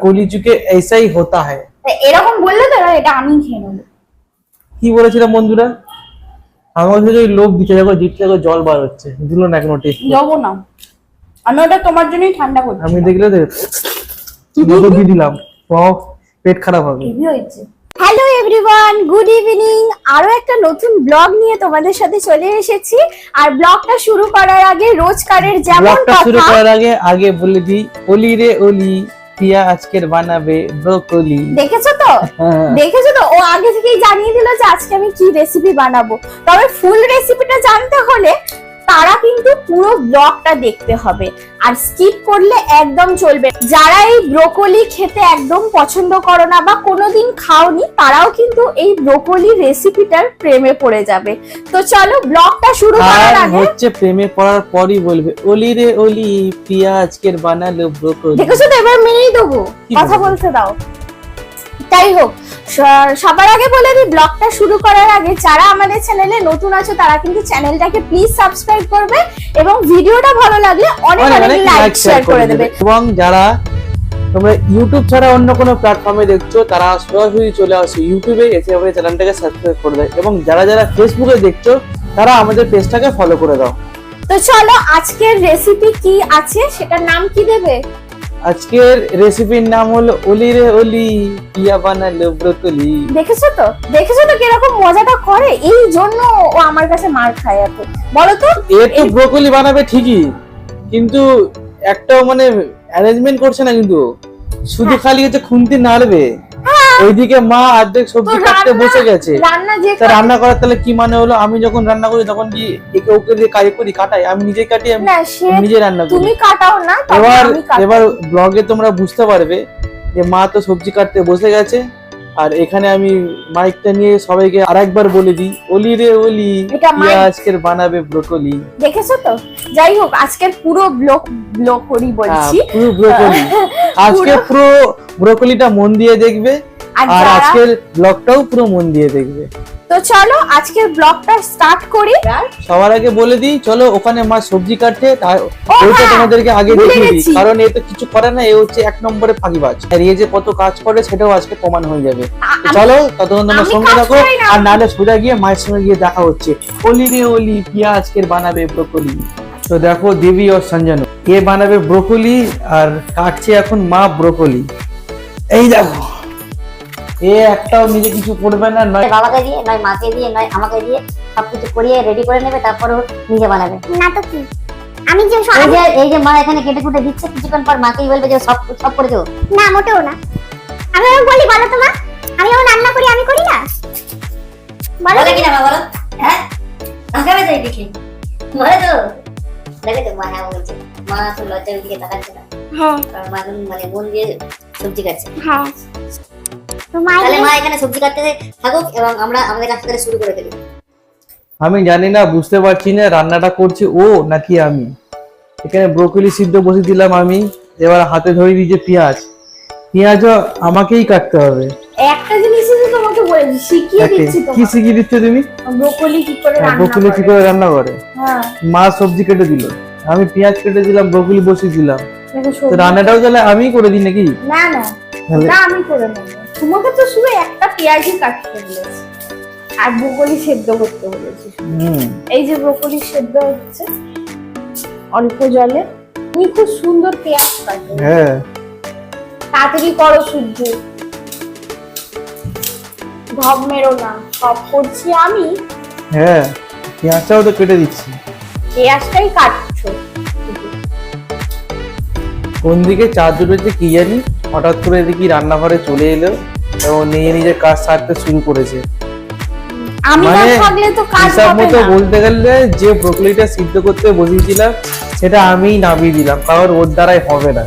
কলিযুগে ऐसा ही होता है এরকম বললে তো এবার এটা আমি খেয়ে নেবো কি বলেছিলাম বন্ধুরা আমার কাছে ওই লোভ দিচ্ছে দেখো জিপ থেকে জল বার হচ্ছে দিল না কোনো টেস্ট যাবো না আমি ওটা তোমার জন্যই ঠান্ডা করছি আমি দেখলে তো মতো দিয়ে দিলাম বাবা, পেট খারাপ হবে হেভি হয়েছে হ্যালো এভরিওয়ান গুড ইভিনিং আরো একটা নতুন ব্লগ নিয়ে তোমাদের সাথে চলে এসেছি আর ব্লগটা শুরু করার আগে রোজকারের যেমন ব্লগটা শুরু কথা করার আগে আগে বলে দিই অলি রে অলি পিয়া আজকের বানাবে ব্রোকলি। দেখেছ তো? হ্যাঁ। দেখেছ তো? ও আগে থেকেই জানিয়ে দিল যে আজকে আমি কি রেসিপি বানাবো। তবে ফুল রেসিপিটা জানতে হলে তারা কিন্তু পুরো ব্লগটা দেখতে হবে। আর স্কিপ করলে একদম চলবে যারা এই ব্রোকলি খেতে একদম পছন্দ করো না বা কোনোদিন খাওনি তারাও কিন্তু এই ব্রোকলি রেসিপিটার প্রেমে পড়ে যাবে। তো চলো ব্লগটা শুরু করার আগে হচ্ছে প্রেমে পড়ার পরই বলবে অলি রে অলি পিয়া আজকের বানালো ব্রোকলি? দেখেছ তো? এবার মেনেই দেবো। কথা? বলতে দাও। তাই হোক সবার আগে বলে দিই ব্লগটা শুরু করার আগে যারা আমাদের চ্যানেলে নতুন আছে তারা কিন্তু চ্যানেলটাকে প্লিজ সাবস্ক্রাইব করবে এবং ভিডিওটা ভালো লাগলে অনেক অনেক লাইক শেয়ার করে দেবে। এবং যারা তোমরা ইউটিউব ছাড়া অন্য কোনো প্ল্যাটফর্মে দেখছ তারা সরাসরি চলে আসো ইউটিউবে এসে আমাদের চ্যানেলটাকে সাবস্ক্রাইব করে দেয় এবং যারা যারা ফেসবুকে দেখছ তারা আমাদের পেজটাকে ফলো করে দাও। তো চলো আজকের রেসিপি কি আছে? সেটার নাম কি দেবে? আজকের রেসিপির নাম হলো অলি রে অলি পিয়া বানালো ব্রোকলি। দেখেছ তো? দেখেছ তো কীরকম মজাটা করে? এই জন্য ও আমার কাছে মার খায় এত। বলো তো? এ তো ব্রোকলি বানাবে ঠিকই কিন্তু একটাও মানে অ্যারেঞ্জমেন্ট করছে না কিন্তু শুধু খালি হচ্ছে খুন্তি নাড়বে। ওইদিকে মা অর্ধেক সবজি কাটতে বসে গেছে। রান্না করার তাহলে কি মানে হলো? আমি যখন রান্না করি তখন কি একে ওকে দিয়ে কাজ করি কাটাই? আমি নিজে কাটি আমি নিজে রান্না করি। তুমি কাটাও না এবার এবার ব্লগে তোমরা বুঝতে পারবে যে মা তো সবজি কাটতে বসে গেছে। আর এখানে আমি মাইকটা নিয়ে সবাইকে আরেকবার বলে দিই ওলি রে ওলি আজকের বানাবে ব্রোকলি দেখেছ তো? যাই হোক আজকের পুরো ব্লক ব্লক করি বলছি। হ্যাঁ, পুরো ব্রোকলি আজকে পুরো ব্রোকলিটা মন দিয়ে দেখবে। আর আজকের ব্লগটাও পুরো মন দিয়ে দেখবে। তো চলো আজকের ব্লগটা স্টার্ট করি। সবার আগে বলে দিই চলো ওখানে মা সবজি কাটছে ওইটা হ্যাঁ, তোমাদেরকে আগে দেখিয়ে দিই। কারণ এ তো কিছু করে না এ হচ্ছে এক নম্বরে ফাঁকিবাজ। আর এ যে কত কাজ করে সেটাও আজকে প্রমাণ হয়ে যাবে। চলো ততক্ষণ তোমার সঙ্গে থাকো আর নাহলে সোজা গিয়ে মায়ের সঙ্গে গিয়ে দেখা হচ্ছে। অলি রে অলি পিয়া আজকের বানাবে ব্রোকলি তো দেখো দেবী ও সঞ্জানু। কে বানাবে ব্রোকলি আর কাটছে এখন মা ব্রোকলি এই দেখো। এ একটাও নিজে কিছু করবে না নয় বাবাকে দিয়ে নয় মাকে দিয়ে নয় আমাকে দিয়ে সবকিছু করিয়ে রেডি করে নেবে তারপরে নিজে বানাবে। না তো কি? আমি যে এই যে এই যে মা এখানে কেটে কুটে দিচ্ছে কিছুক্ষণ পর মাকেই বলবে যে সব সব করে দেবো না মোটেও না। আমি ওরকম বলি বলো তো মা। আমি যখন রান্না করি আমি করি না? বলো বলে কিনা মা বলো। হ্যাঁ? আগামী তো দেখি। বলে তো। দেখে তো মা হ্যাঁ বলছে। মা তো লজ্জার দিকে তাকাচ্ছে না। হ্যাঁ। মানে মন দিয়ে সবজি কাটছে হ্যাঁ। তাহলে মা এখানে সবজি কাটতে থাকুক এবং আমরা আমাদের কাজ করে শুরু করে ফেলি আমি জানি না বুঝতে পারছি না রান্নাটা করছে ও নাকি আমি। এখানে ব্রোকলি সিদ্ধ বসে দিলাম আমি এবার হাতে ধরে দিয়েছে পেঁয়াজ। পেঁয়াজও আমাকেই কাটতে হবে। একটা জিনিসই তো তোমাকে বলেছি শিখিয়ে দিচ্ছি কি শিখিয়ে দিচ্ছে তুমি? ব্রোকলি কি করে হ্যাঁ, রান্না ব্রোকলি কি করে? রান্না করে? হ্যাঁ। মা সবজি কেটে দিল। আমি পেঁয়াজ কেটে দিলাম ব্রোকলি বসিয়ে দিলাম। রান্নাটাও তাহলে আমিই করে দিই নাকি? না না না আমি করে নেব। তোমাকে তো শুধু একটা পেঁয়াজই কাটতে বলেছি। আর ব্রোকলি সেদ্ধ করতে বলেছি এই যে ব্রোকলি সেদ্ধ হচ্ছে অল্প জলে। তুমি খুব সুন্দর পেঁয়াজ কাটো। হ্যাঁ। তাড়াতাড়ি করো সূর্য মেরো না সব করছি আমি। হ্যাঁ পেঁয়াজটাও তো কেটে দিচ্ছি। পেঁয়াজটাই কাটছো। কোন দিকে চার জুটেছে কি জানি? হঠাৎ করে দেখি রান্নাঘরে চলে এলো। এবং নিজে নিজে কাজ সারতে শুরু করেছে। আমি না মানে থাকলে তো কাজ হবে না। বলতে গেলে যে ব্রোকলিটা সিদ্ধ করতে বসিয়েছিলাম সেটা আমিই নামিয়ে দিলাম কারণ ওর দ্বারাই হবে না।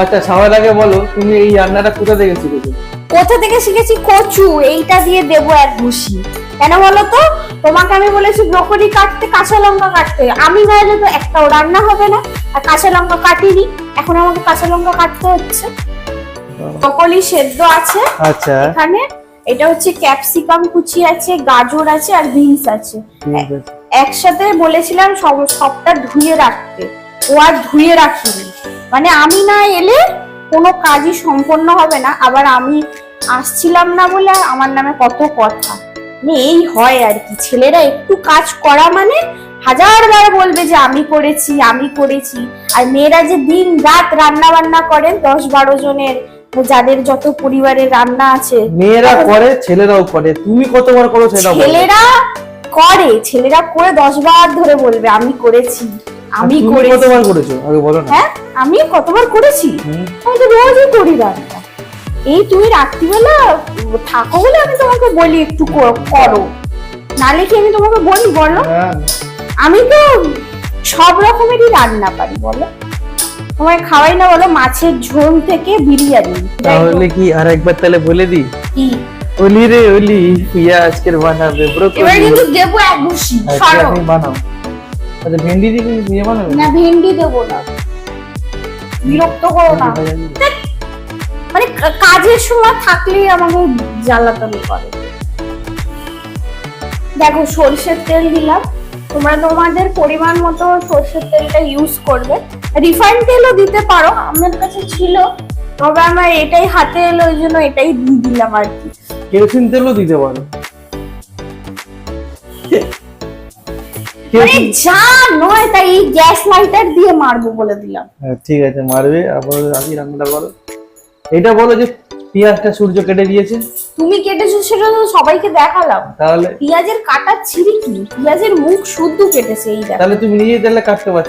আচ্ছা সবার আগে বলো তুমি এই রান্নাটা কোথা থেকে শিখেছো? কোথা থেকে শিখেছি? কচু এইটা দিয়ে দেবো এক কেন বলো তো? তোমাকে আমি বলেছি ব্রোকলি কাটতে কাঁচা লঙ্কা কাটতে। আমি নাহলে তো একটাও রান্না হবে না আর কাঁচা লঙ্কা কাটিনি। এখন আমাকে কাঁচা লঙ্কা কাটতে হচ্ছে। ব্রোকলি সেদ্ধ আছে। আচ্ছা। এখানে এটা হচ্ছে ক্যাপসিকাম কুচি আছে গাজর আছে আর বিনস আছে। একসাথে বলেছিলাম সব সবটা ধুয়ে রাখতে। ও আর ধুয়ে রাখিনি। মানে আমি না এলে কোনো কাজই সম্পন্ন হবে না। আবার আমি আসছিলাম না বলে আমার নামে কত কথা। মানে এই হয় আর কি। ছেলেরা একটু কাজ করা মানে হাজারবার বলবে যে আমি করেছি আমি করেছি। আর মেয়েরা যে দিন রাত রান্না বান্না করেন দশ বারো জনের যাদের যত পরিবারের রান্না আছে মেয়েরা করে ছেলেরাও করে। তুমি কতবার করো সেটা ছেলেরা করে ছেলেরা করে দশ বার ধরে বলবে আমি করেছি আমি করেছি। কতবার করেছ? আগে বলো না। হ্যাঁ আমি কতবার করেছি? আমি তো রোজই করি রান্না। এই তুমি রাত্রিবেলা থাকো বলে আমি তোমাকে বলি একটু কর- করো। নালে কি আমি তোমাকে বলি বলো। হ্যাঁ, আমি তো সব রকমেরই রান্না পারি বলো। তোমায় খাওয়াই না বলো মাছের ঝোল থেকে বিরিয়ানি। তাহলে কি আর একবার তাহলে বলে দি কি? ওলি রে ওলি পিয়া আজকের বানাবে ব্রোকলি। এবার কিন্তু দেবো এক ঘুষি ছাড়ো আপনি বানাও। আচ্ছা ভেন্ডি দিয়ে কি বিয়ে বানাবে? না ভেন্ডি দেবো না। বিরক্ত করো না। মানে কাজের সময় থাকলেই আমাকে জ্বালাতন করে। দেখো সর্ষের তেল দিলাম তোমরা তোমাদের পরিমাণ মতো সর্ষের তেলটা ইউজ করবে। রিফাইন তেলও দিতে পারো আমার কাছে ছিল তবে আমার এটাই হাতে এলো ওই জন্য এটাই দিয়ে দিলাম আর কি। কেরোসিন তেলও দিতে পারো। যা নয় তাই এই গ্যাস লাইটার দিয়ে মারবো বলে দিলাম। ঠিক আছে মারবে আবার আগে রান্নাটা করো। এটা বলো যে পেঁয়াজটা সূর্য কেটে দিয়েছে। তুমি কেটেছো সেটা তো সবাইকে দেখালাম। তাহলে পেঁয়াজের কাটা ছিঁড়ি কি? পেঁয়াজের মুখ শুদ্ধ কেটেছে এই দেখো। তাহলে তুমি নিজেই তাহলে কাটতে পারছ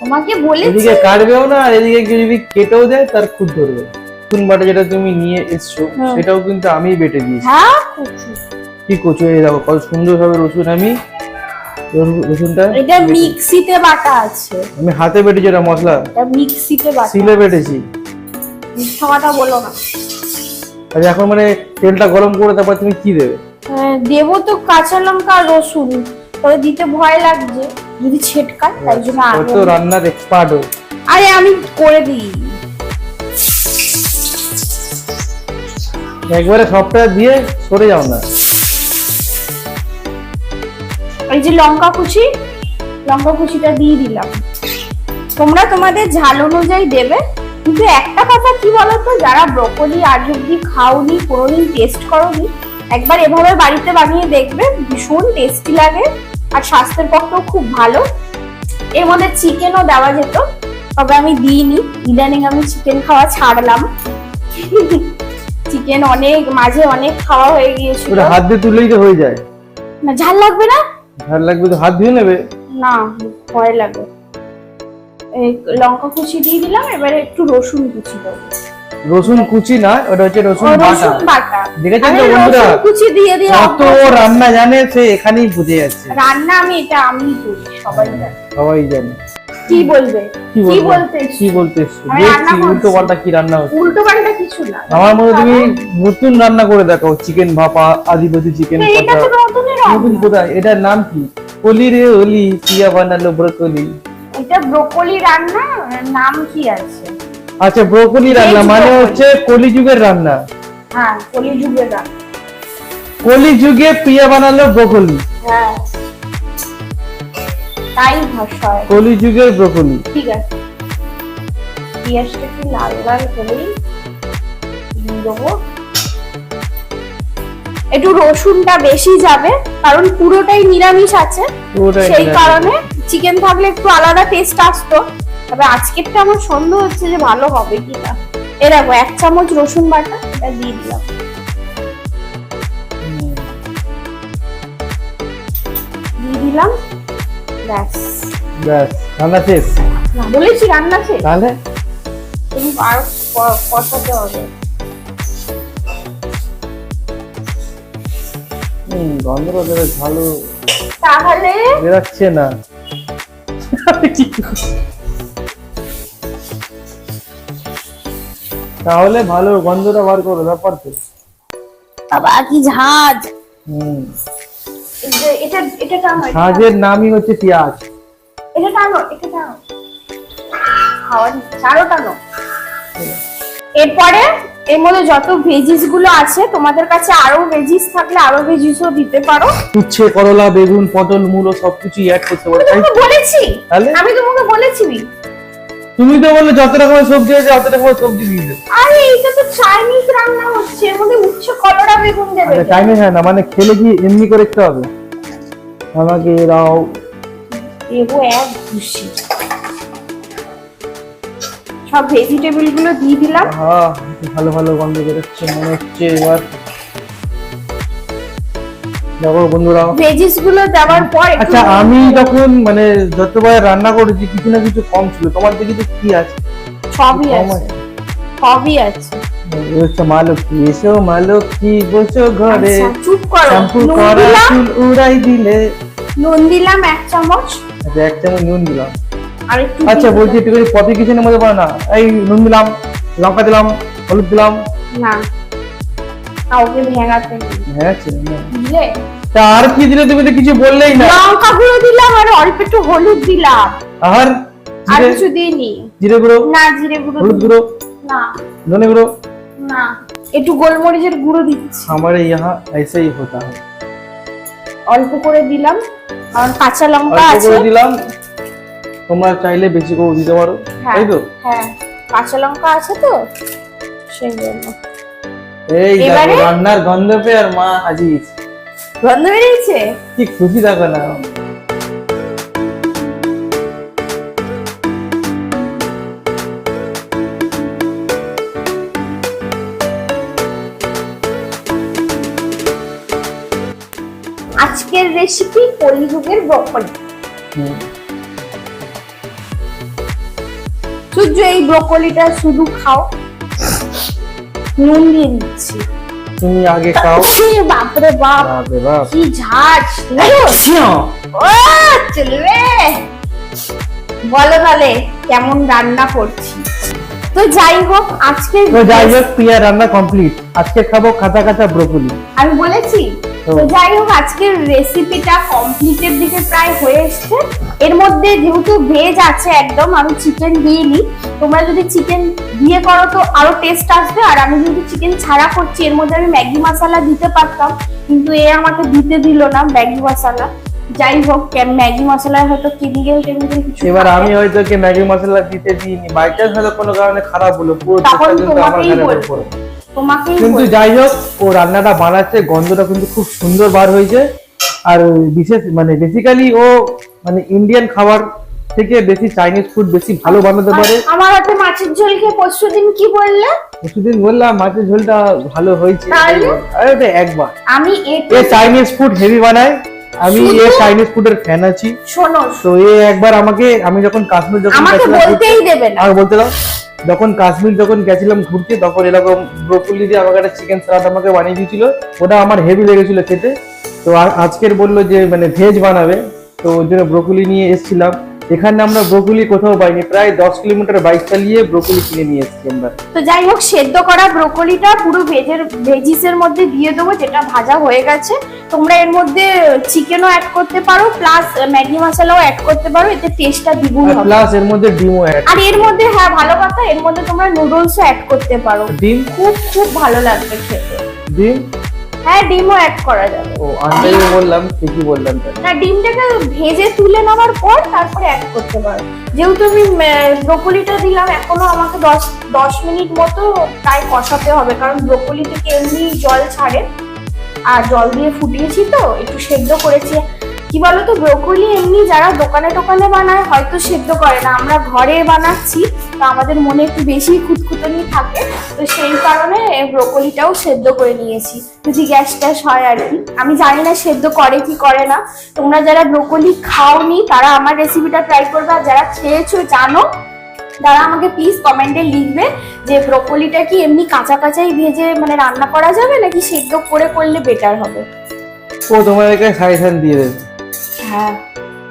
তোমাকে বলেছি এদিকে কাটবেও না আর এদিকে কেউ যদি কেটেও দেয় তার খুদ ধরবে। রসুন বাটা যেটা তুমি নিয়ে এসছো সেটাও কিন্তু আমিই বেটে দিয়েছি। হ্যাঁ কচু। কি করছ এই দেখো কত সুন্দর ভাবে রসুন আমি রসুনটা এটা মিক্সিতে বাটা আছে। আমি হাতে বেটেছি এটা মশলা। এটা মিক্সিতে বাটা সিলে বেটেছি। মিথ্যা কথা বলো না। আর এখন মানে তেলটা গরম করে তারপর তুমি কি দেবে? হ্যাঁ, দেবো তো কাঁচা লঙ্কা আর রসুন। তবে দিতে ভয় লাগছে যদি ছেটকায় তাই জন্য কত রান্নার এক্সপার্ট ও। আরে আমি করে দিই। একবারে সবটা দিয়ে সরে যাও না। এই যে লঙ্কা কুচি লঙ্কা কুচিটা দিয়ে দিলাম। তোমরা তোমাদের ঝাল অনুযায়ী দেবে। কিন্তু একটা কথা কি বলতো? যারা ব্রকলি আজ অব্দি খাওনি কোনোদিন টেস্ট করোনি একবার এভাবে বাড়িতে বানিয়ে দেখবে ভীষণ টেস্টি লাগে আর স্বাস্থ্যের পক্ষেও খুব ভালো। এর মধ্যে চিকেনও দেওয়া যেত তবে আমি দিইনি। ইদানিং আমি চিকেন খাওয়া ছাড়লাম। চিকেন অনেক মাঝে অনেক খাওয়া হয়ে গিয়েছিল। হাত দিয়ে তুলেই তো হয়ে যায়। না ঝাল লাগবে না? ভালো লাগবে তো হাত ধুয়ে নেবে। না ভয় লাগে। লঙ্কা কুচি দিয়ে দিলাম এবারে একটু রসুন কুচি দেবো। রসুন কুচি না ওটা হচ্ছে রসুন বাটা। দেখেছেন তো বন্ধুরা? কুচি দিয়ে দিয়ে কত রান্না জানে সে এখানেই বুঝে যাচ্ছে। রান্না আমি এটা আমি করি সবাই জানে। সবাই জানে। কি বলবে? কি বলতে কি বলতে? দেখছি উল্টো পাল্টা কি রান্না হচ্ছে। উল্টো পাল্টা কিছু না। আমার মনে তুমি নতুন রান্না করে দেখাও চিকেন ভাপা আদিবাসী চিকেন এটা তো নতুন রান্না। কোথায়? এটার নাম কি? অলি রে ওলি পিয়া বানালো ব্রোকলি। এটা ব্রোকলি রান্না নাম কি আছে? আচ্ছা ব্রোকলি রান্না মানে হচ্ছে কলিযুগের রান্না। হ্যাঁ কলিযুগের রান্না। কলিযুগে পিয়া বানালো ব্রোকলি। হ্যাঁ। তাই ভাষায়। কলিযুগের ব্রোকলি। ঠিক আছে। পেঁয়াজটা একটু লাল লাল করেই দেবো। একটু রসুনটা বেশি যাবে কারণ পুরোটাই নিরামিষ আছে। সেই কারণে চিকেন থাকলে একটু আলাদা টেস্ট আসতো তবে আজকেরটা আমার সন্দেহ হচ্ছে যে ভালো হবে কিনা। এ দেখো এক চামচ রসুন বাটা এটা দিয়ে দিলাম। দিয়ে দিলাম ব্যাস। ব্যাস রান্না শেষ? না বলেছি রান্না শেষ। তাহলে? তুমি আরও কষাতে হবে হুম, গন্ধটা বেশ ভালো। তাহলে বেরাচ্ছে না। তাহলে ভালো গন্ধটা বার করো ব্যাপার তো বাবা কি ঝাঁজ? হুম। এটা এটা টানো এটা নামই হচ্ছে পেঁয়াজ। এটা টানো এটা টানো খাওয়া চারো টানো এরপরে এর মধ্যে যত ভেজিসগুলো আছে তোমাদের কাছে আরও ভেজিস থাকলে আরও ভেজিসও দিতে পারো। উচ্ছে করলা বেগুন পটল মূলো সবকিছু অ্যাড করতে পারো আমি তোমাকে বলেছি। আমি তোমাকে বলেছি তুমি তো বললে যত রকমের সবজি আছে অত রকমের সবজি দিয়ে দেবে। আরে এইটা তো চাইনিজ রান্না হচ্ছে। এর মধ্যে উচ্ছে কলরা বেগুন দেবে টাইমে হয় না মানে খেলে কি এমনি করে খেতে হবে? আমাকে দাও। দেবো এক খুশি সব ভেজিটেবলগুলো দিয়ে দিলাম। হ্যাঁ ভালো ভালো গন্ধ বেরোচ্ছে মনে হচ্ছে এবার। দেখো বন্ধুরা। ভেজিসগুলো দেওয়ার পর আচ্ছা আমি মানে যতবার রান্না করেছি কিছু না কিছু কম ছিল। তোমার দিকে কি আছে? সবই আছে। সবই আছে। মা লক্ষ্মী এসো মা লক্ষ্মী বসো ঘরে। আচ্ছা, চুপ করো। শ্যাম্পু নুন করা দিলাম। চুল উড়াই দিলে। নুন দিলাম এক চামচ। আচ্ছা এক চামচ নুন দিলাম। আচ্ছা দিয়ে বলছি একটু কফি কিচেনের মধ্যে বলো না এই নুন দিলাম লঙ্কা দিলাম হলুদ দিলাম না কাউকে ভেঙাতে নেই হ্যাঁ ছিল না। বুঝলে তা আর কি দিলে তুমি তো কিছু বললেই না লঙ্কা গুঁড়ো দিলাম আর অল্প একটু হলুদ দিলাম আর আর জিরে কিছু দিইনি জিরে গুঁড়ো না জিরে গুঁড়ো হলুদ দিইনি। গুঁড়ো না ধনে গুঁড়ো না একটু গোলমরিচের গুঁড়ো দিচ্ছি हमारे यहाँ ऐसे ही होता है অল্প করে দিলাম আর কাঁচা লঙ্কা অল্প আছে করে দিলাম তোমরা চাইলে বেশি করে দিতে পারো। হ্যাঁ তাই তো? হ্যাঁ। কাঁচা লঙ্কা আছে তো? সেই জন্য। এই দেখো রান্নার গন্ধ পেয়ে আর মা হাজির গন্ধ বেরিয়েছে? কি খুশি দেখো না। আজকের রেসিপি কলিযুগের ব্রকলি সূর্য এই ব্রকলিটা শুধু খাও। নুন দিয়ে দিচ্ছি। তুমি আগে খাও। বাপরে বাপ। কি ঝাঁজ ও চলবে। বলো তাহলে কেমন রান্না করছি? তো যাই হোক আজকে তো যাই হোক প্রিয়া রান্না কমপ্লিট আজকে খাব কাঁচা কাঁচা ব্রোকলি। আমি বলেছি তো- যাই হোক আজকের রেসিপিটা কমপ্লিটের দিকে প্রায় হয়ে এসছে। এর মধ্যে যেহেতু ভেজ আছে একদম আমি চিকেন দিইনি তোমরা যদি চিকেন দিয়ে করো তো আরও টেস্ট আসবে। আর আমি যদি চিকেন ছাড়া করছি এর মধ্যে আমি ম্যাগি মশলা দিতে পারতাম কিন্তু এ আমাকে দিতে দিল না ম্যাগি মশলা। যাই হোক ম্যাগি মশলায় হয়তো কেমিক্যাল টেমিক্যাল কিছু এবার আমি হয়তো কি ম্যাগি মশলা দিতে দিইনি। বাই চান্স হয়তো কোনো কারণে খারাপ হলো পুরো তখন তোমাকেই বলব। তোমাকেই কিন্তু যাই হোক ও রান্নাটা বানাচ্ছে গন্ধটা কিন্তু খুব সুন্দর বার হয়েছে। আর বিশেষ মানে বেসিক্যালি ও মানে ইন্ডিয়ান খাবার থেকে বেশি চাইনিজ ফুড বেশি ভালো বানাতে পারে। আমার হাতে মাছের ঝোল খেয়ে পরশু দিন কি বললে? কিছুদিন বললাম মাছের ঝোলটা ভালো হয়েছে? আরে ওটা একবার। আমি এ চাইনিজ ফুড হেভি বানায়। আমি এ চাইনিজ ফুডের ফ্যান আছি। শোনো। তো এ একবার আমাকে আমি যখন কাশ্মীর যখন আমাকে বলতেই দেবে না। আমাকে বলতে দাও। যখন কাশ্মীর যখন গেছিলাম ঘুরতে, তখন এরকম ব্রোকলি দিয়ে আমাকে একটা চিকেন সালাদ আমাকে বানিয়ে দিয়েছিল। ওটা আমার হেভি লেগেছিল খেতে। তো আজকের বলল যে মানে ভেজ বানাবে। তো ওই জন্য ব্রোকলি নিয়ে এসেছিলাম। এখানে আমরা ব্রোকলি কোথাও পাইনি প্রায় দশ কিলোমিটার বাইক চালিয়ে ব্রোকলি কিনে নিয়ে এসেছি আমরা। তো যাই হোক সেদ্ধ করা ব্রোকলিটা পুরো ভেজের ভেজিসের মধ্যে দিয়ে দেবো যেটা ভাজা হয়ে গেছে। তোমরা এর মধ্যে চিকেনও অ্যাড করতে পারো প্লাস ম্যাগি মশলাও অ্যাড করতে পারো এতে টেস্টটা দ্বিগুণ হবে। প্লাস এর মধ্যে ডিমও অ্যাড আর এর মধ্যে হ্যাঁ ভালো কথা এর মধ্যে তোমরা নুডলসও অ্যাড করতে পারো। ডিম? খুব খুব ভালো লাগবে খেতে। ডিম? হ্যাঁ ডিমও অ্যাড করা যাবে। ও আন্দাজে বললাম ঠিকই বললাম না ডিমটাকে ভেজে তুলে নেওয়ার পর তারপরে অ্যাড করতে পারো। যেহেতু আমি ব্রোকলিটা দিলাম এখনও আমাকে দশ দশ মিনিট মতো প্রায় কষাতে হবে কারণ ব্রোকলি থেকে এমনি জল ছাড়ে। আর জল দিয়ে ফুটিয়েছি তো একটু সেদ্ধ করেছি। কি বলতো ব্রোকলি এমনি যারা দোকানে টোকানে বানায়, হয়তো সেদ্ধ করে না। আমরা ঘরে বানাচ্ছি, তো আমাদের মনে একটু বেশি খুঁতখুতনি থাকে, তো সেই কারণে ব্রোকলিটাও সেদ্ধ করে নিয়েছি। যদি গ্যাস ট্যাস হয় আর কি। আমি জানি না সেদ্ধ করে কি করে না। তোমরা যারা ব্রোকলি খাওনি, তারা আমার রেসিপিটা ট্রাই করবে। আর যারা খেয়েছো, জানো, তারা আমাকে প্লিজ কমেন্টে লিখবে যে ব্রোকলিটা কি এমনি কাঁচা কাঁচাই ভেজে মানে রান্না করা যাবে, নাকি সেদ্ধ করে করলে বেটার হবে? ও, তোমাদেরকে সাজেশন দিয়ে দেবে। হ্যাঁ।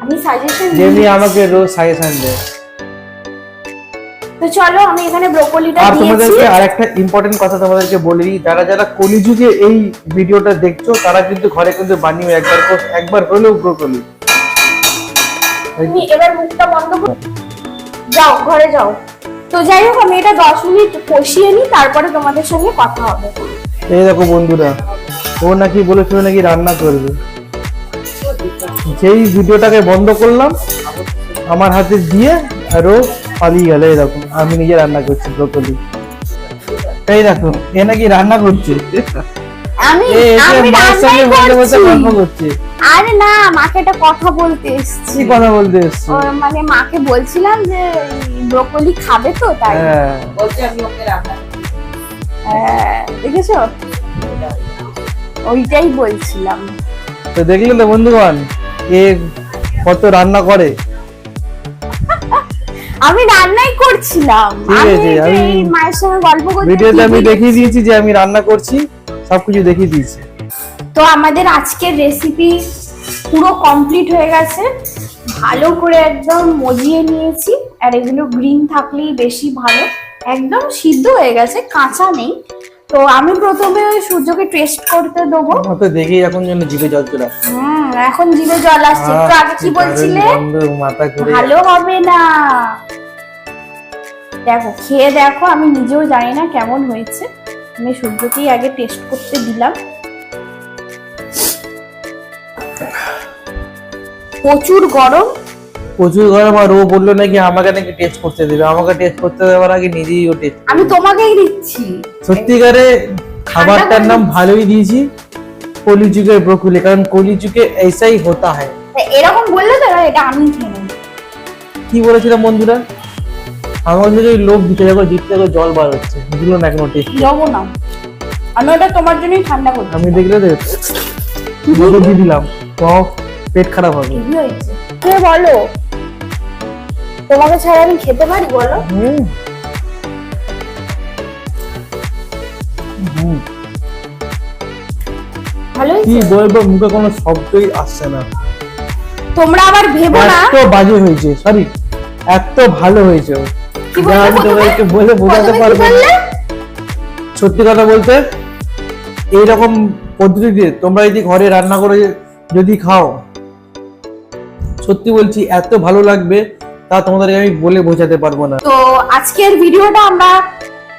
আমি সাজেশন যেমনি আমাকে রোজ সাজেশন দেয়। তো চলো আমি এখানে ব্রোকলিটা আর তোমাদেরকে আরেকটা ইম্পর্টেন্ট কথা তোমাদেরকে বলে দিই। যারা যারা কলিযুগে এই ভিডিওটা দেখছ তারা কিন্তু ঘরে কিন্তু বানিয়ে একবার একবার হলেও ব্রোকলি। তুমি এবার মুখটা বন্ধ করো। যাও ঘরে যাও। তো যাই হোক আমি এটা দশ মিনিট কষিয়ে নিই তারপরে তোমাদের সঙ্গে কথা হবে। এই দেখো বন্ধুরা ও নাকি বলেছিল নাকি রান্না করবে। যেই ভিডিওটাকে বন্ধ করলাম আমার হাতে দিয়ে আর ও পালিয়ে গেল দেখো আমি নিজে রান্না করছি ব্রোকলি এই দেখো এ নাকি রান্না করছে? আমি আমি মায়ের সঙ্গে রান্নাই বসে বসে করছি। আরে না মাকে একটা কথা বলতে এসেছি। কি কথা বলতে এসছে? মানে মাকে বলছিলাম যে ব্রোকলি খাবে তো তাই। হ্যাঁ। হ্যাঁ, দেখেছ? ওইটাই বলছিলাম। তো দেখলে তো বন্ধুগণ এ কত রান্না করে? আমি রান্নাই করছিলাম। আমি এই মায়ের সঙ্গে গল্প করতে ভিডিওতে আমি দেখিয়ে দিয়েছি যে আমি রান্না করছি সবকিছু দেখিয়ে দিয়েছি। তো আমাদের আজকের রেসিপি পুরো কমপ্লিট হয়ে গেছে। ভালো করে একদম মজিয়ে নিয়েছি। আর এগুলো গ্রিন থাকলেই বেশি ভালো। একদম সিদ্ধ হয়ে গেছে কাঁচা নেই। তো আমি প্রথমে ওই সূর্যকে টেস্ট করতে দেবো। তো দেখেই এখন জন্য জিভে জল চলে আসছে। হুম এখন জিভে জল আসছে। আহ, আগে কি বলছিলে? মাথা ঘুরে ভালো হবে না। দেখো খেয়ে দেখো আমি নিজেও জানি না কেমন হয়েছে। আমি সূর্যকেই আগে টেস্ট করতে দিলাম। প্রচুর গরম। প্রচুর গরম আর ও বলল নাকি আমাকে নাকি টেস্ট করতে দেবে। আমাকে টেস্ট করতে দেওয়ার আগে নিজেই ও টেস্ট আমি তোমাকেই দিচ্ছি। সত্যিকারে খাবারটার নাম ভালোই দিয়েছি কলিযুগের ব্রকুলি কারণ কলিযুগে এইসাই হতা হয়। এরকম বললে তো এটা আমি কি বলেছিলাম বন্ধুরা? আমার যদি লোভ দিতে যাব জিভ থেকে জল বার হচ্ছে। দিল না এখনও টেস্ট যাব না। আমি ওটা তোমার জন্যই ঠান্ডা করছি। আমি দেখলে তো দিয়ে দিলাম। তো পেট খারাপ হবে। কি হয়েছে। কে বলো? তোমাকে ছাড়া আমি খেতে পারি বলো? হুম। হুম। কি বলব মুখে কোনো শব্দই আসছে না। তোমরা আবার ভেবো না? এত বাজে হয়েছে সরি এত ভালো আমি তোমাদেরকে বলে বোঝাতে পারব। সত্যি কথা বলতে এইরকম পদ্ধতিতে তোমরা যদি ঘরে রান্না করে যদি খাও সত্যি বলছি এত ভালো লাগবে। তা তোমাদেরকে আমি বলে বোঝাতে পারব না। তো আজকের ভিডিওটা আমরা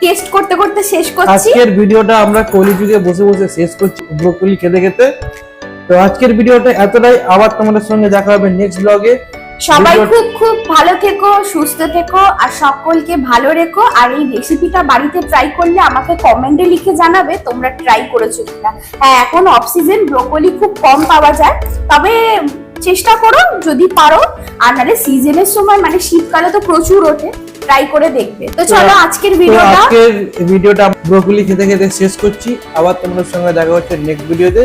টেস্ট করতে করতে শেষ করছি। আজকের ভিডিওটা আমরা কলিযুগে বসে বসে শেষ করছি ব্রোকলি খেতে খেতে। তো আজকের ভিডিওটা এতটাই। আবার তোমাদের সঙ্গে দেখা হবে নেক্সট ব্লগে সবাই খুব খুব ভালো থেকো সুস্থ থেকো আর সকলকে ভালো রেখো। আর এই রেসিপিটা বাড়িতে ট্রাই করলে আমাকে কমেন্টে লিখে জানাবে তোমরা ট্রাই করেছ কিনা। হ্যাঁ এখন অফ সিজন ব্রোকলি খুব কম পাওয়া যায়। তবে চেষ্টা করো যদি পারো আর নাহলে সিজনের সময় মানে শীতকালে তো প্রচুর ওঠে ট্রাই করে দেখবে। তো চলো আজকের ভিডিওটা আজকের ভিডিওটা ব্রোকলি খেতে খেতে শেষ করছি। আবার তোমাদের সঙ্গে দেখা হচ্ছে নেক্সট ভিডিওতে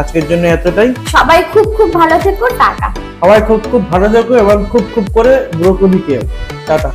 আজকের জন্য এতটাই। সবাই খুব খুব ভালো থেকো টাটা। সবাই খুব খুব ভালো থেকো এবং খুব খুব করে ব্রোকলি খেও টাটা।